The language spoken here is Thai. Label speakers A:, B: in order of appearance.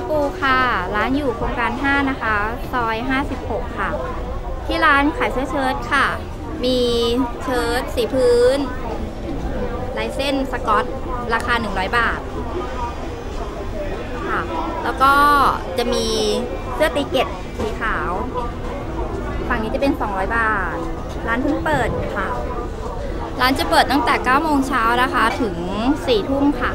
A: อปูค่ะ ร้านอยู่โครงการ 5 นะคะ ซอย 56 ค่ะ ที่ร้านขายเสื้อเชิ้ตค่ะ มีเชิ้ตสีพื้นลายเส้นสกอต ราคา 100 บาท ค่ะ แล้วก็จะมีเสื้อตีเก็ตสีขาว ฝั่งนี้จะเป็น 200 บาท ร้านเพิ่งเปิดค่ะ ร้านจะเปิดตั้งแต่ 9 โมงเช้านะคะ ถึง 4 ทุ่มค่ะ